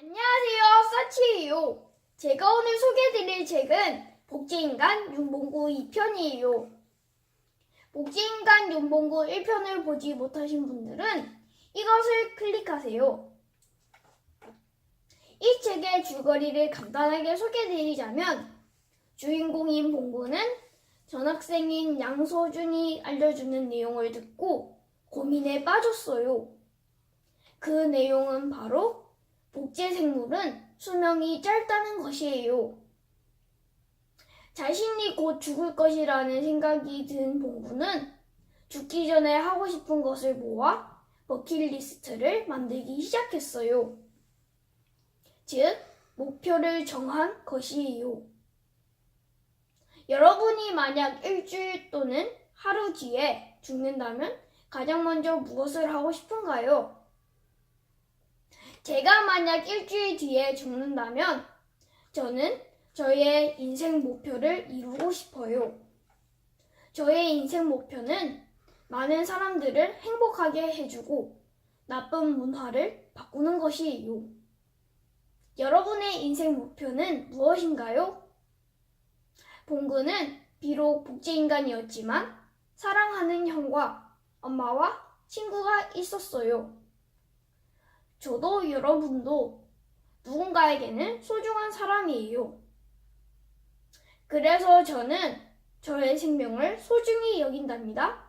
안녕하세요, 서치예요. 제가 오늘 소개해드릴 책은 복제인간 윤봉구 2편이에요. 복제인간 윤봉구 1편을 보지 못하신 분들은 이것을 클릭하세요. 이 책의 줄거리를 간단하게 소개해드리자면 주인공인 봉구는 전학생인 양소준이 알려주는 내용을 듣고 고민에 빠졌어요. 그 내용은 바로 복제 생물은 수명이 짧다는 것이에요. 자신이 곧 죽을 것이라는 생각이 든 봉구는 죽기 전에 하고 싶은 것을 모아 버킷리스트를 만들기 시작했어요. 즉, 목표를 정한 것이에요. 여러분이 만약 일주일 또는 하루 뒤에 죽는다면 가장 먼저 무엇을 하고 싶은가요? 제가 만약 일주일 뒤에 죽는다면 저는 저의 인생 목표를 이루고 싶어요. 저의 인생 목표는 많은 사람들을 행복하게 해주고 나쁜 문화를 바꾸는 것이에요. 여러분의 인생 목표는 무엇인가요? 봉구는 비록 복제인간이었지만 사랑하는 형과 엄마와 친구가 있었어요. 저도 여러분도 누군가에게는 소중한 사람이에요. 그래서 저는 저의 생명을 소중히 여긴답니다.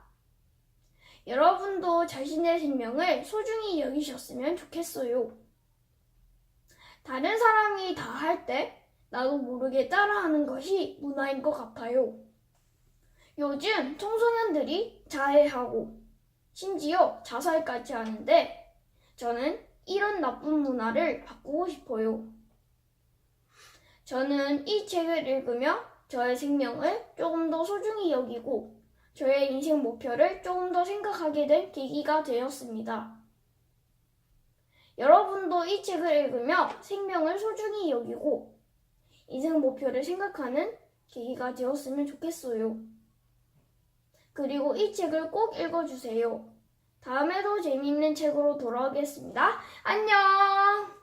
여러분도 자신의 생명을 소중히 여기셨으면 좋겠어요. 다른 사람이 다 할 때 나도 모르게 따라하는 것이 문화인 것 같아요. 요즘 청소년들이 자해하고 심지어 자살까지 하는데 저는 이런 나쁜 문화를 바꾸고 싶어요. 저는 이 책을 읽으며 저의 생명을 조금 더 소중히 여기고 저의 인생 목표를 조금 더 생각하게 된 계기가 되었습니다. 여러분도 이 책을 읽으며 생명을 소중히 여기고 인생 목표를 생각하는 계기가 되었으면 좋겠어요. 그리고 이 책을 꼭 읽어주세요. 다음에도 재미있는 책으로 돌아오겠습니다. 안녕!